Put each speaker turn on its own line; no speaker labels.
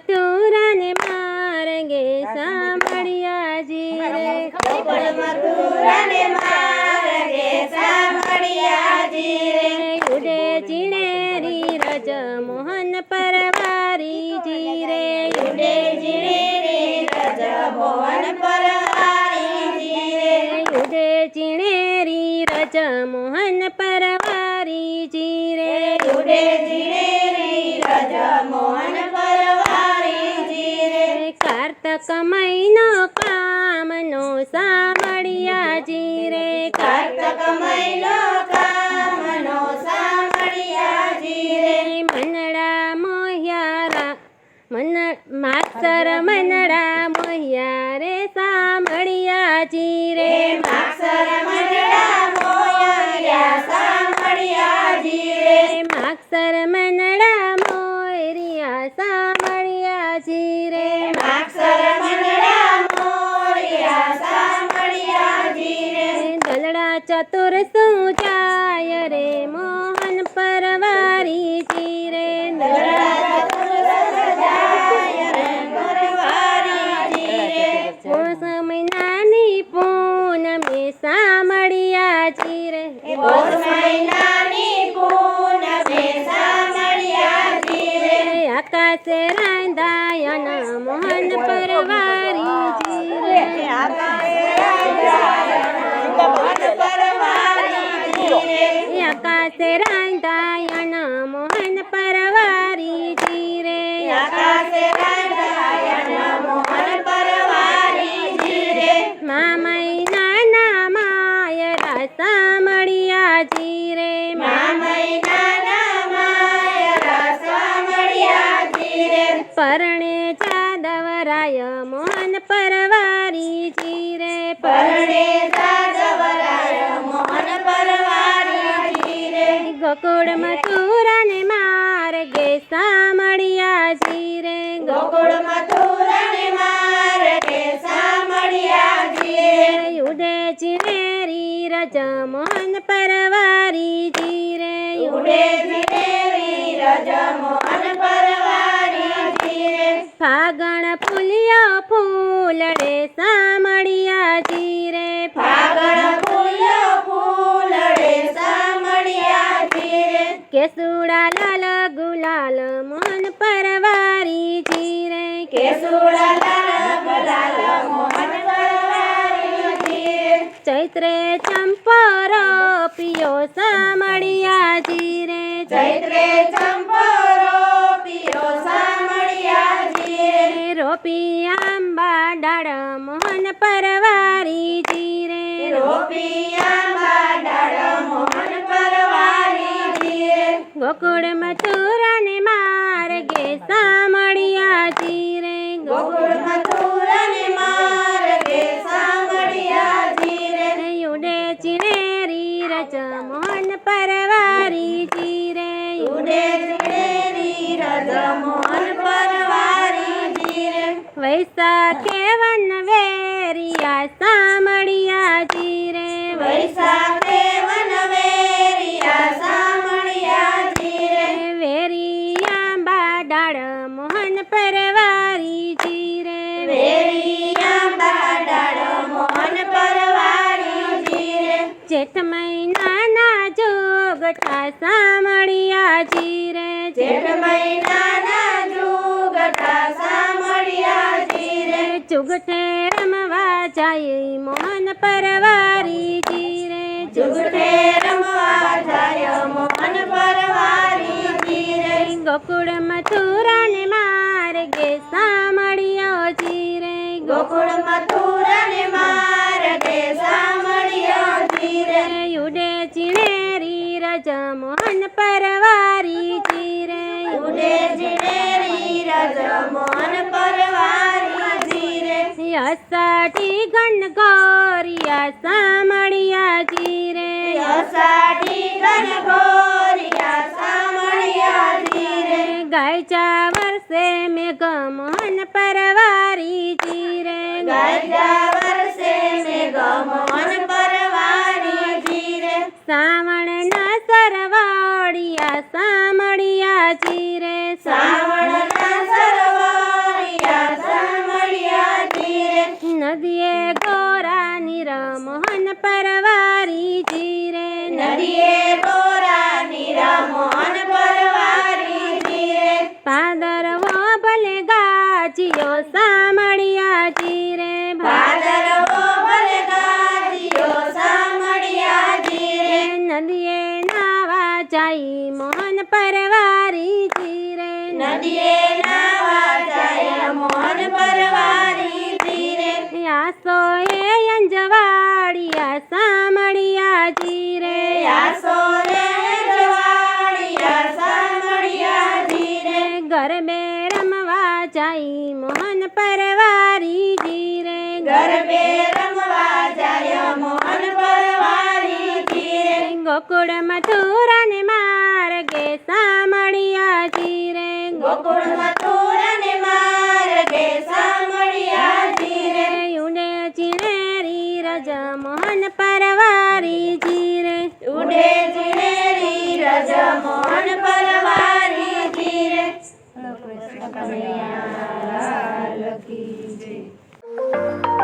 મથુરા ને માર્ગે સાંભળ્યા જી રે
મથુરાને માર્ગે સાંભળ્યા જી રે.
ઉડે ચીણેરી રજ મોહન પરવારી જી રે.
ઉડે જીણે રજ મોહન પરવારી જી રે.
ઉડે ચીણેરી રજ મહિનો કામનો સાંભળ્યા જી રે
કાર્તક મહિનો કામનો સાંભળ્યા જી રે
મનડા મોહ્યારા મન માસ્તર મનડા મોહ્યા રે સાંભળ્યા જી રે
માક્ષર મનડા મોહ્યા સાંભળ્યા જી રે
માસ્તર મનડા મોહ્યા સાંભળ્યા જી રે
માક્ષર
દલડા ચતુર સૂચાય રે? મોહન પરવારી જી રે
દલડા ચતુર સજાય રે? પરવારી જી રે
પોષ પૂનમે સાંભળ્યા જી રે આકાશે રાંધાયન મોહન પરવારી જી રે. આકાશે રાધાયન મોહન પરવારી જી રે.
જી
જી રે. પરણે જાદવરાય મોહન પરવારી રે ગોકુળ મથુરા ને માર્ગે સાંભળ્યા જી રે.
ગોકુળ મથુરાને માર્ગે સાંભળ્યા જી રે.
ઉડે ચિનેરી રજ મોહન પરવારી જી રે.
ઉડે જીનેરી રજ મોહન પરવારી જી રે.
ફાગણ ફૂલ્યો ફૂલડે સાંભળ્યા કેસુડા લાલ ગુલાલ મોહન પરવારી જી રે.
કેસુડા લાલ ગુલાલ મોહન પરવારી જી
ચૈત્રે ચંપરો પિયો સાંભળ્યા જી રે.
ચૈત્રે ચંપરો પિયો સાંભળ્યા જી રે.
રોપી આંબા ડાળ મોહન પરવારી જી રે.
રોપી આંબા રે
ગોકુળ મથુરા ને માર્ગે સામળિયા જી રે
ગોકુળ મથુરાને માર્ગે સામળિયા જી રે
ઉડે ચિનેરી રચ મોહન પરવારી જી રે
ઉડે જીણેરી રચ મોહન પરવારી જી રે
વૈશાખે વન વેરિયા સાંભળ્યા જેઠ મહિનાના જોગઠા સાંભળ્યા જી રે
જેઠ મહિનાના જુગટા સાંભળ્યા જી રે
ચુગઠે રમવા જાય મોહન પરવારી જી રે
ચુગઠે રમવા જાય મોહન પરવારી જી રે
ગોકુળ મથુરા ને માર્ગે સાંભળ્યો જી રે
ગોકુળ મથુરાને માર્ગે રે
ઉડે ચિણેરી રજ મોહન પરવારી જી રે
ઉડે જીણેરી રજ મોહન પરવારી જી રે
અષાઢી ગણ ગોરિયા સાંભળ્યા જી રે
અષાઢી ગણ ગોરિયા સાંભળ્યા જી રે
ગાયચા વર્ષે મેઘ મોહન પરવારી જી રે
નદીએ ગોરાની રમોહન પરવારી જી રે. નદીએ ગોરાની
રમોહન પરવારી
જી રે. પાદરવો ભલે ગાજીઓ સામળિયા
આસો એ અંજવાડિયા સામળિયા જીરે.
આસો રે જવાળિયા સામળિયા ધીરે
ગરબે રમવા જાય મોહન પરવારી જીરે.
ગરબે રમવા જાય મોહન પરવારી ધીરે
ગોકુળ મથુરા ને માર્ગે સામળિયા જીરે.
ગોકુળ રજમોહન પરવારી જી રે
ઉડે ઝીણેરી રજમોહન પરવારી જી
રે કૃષ્ણ કનૈયા કી જય.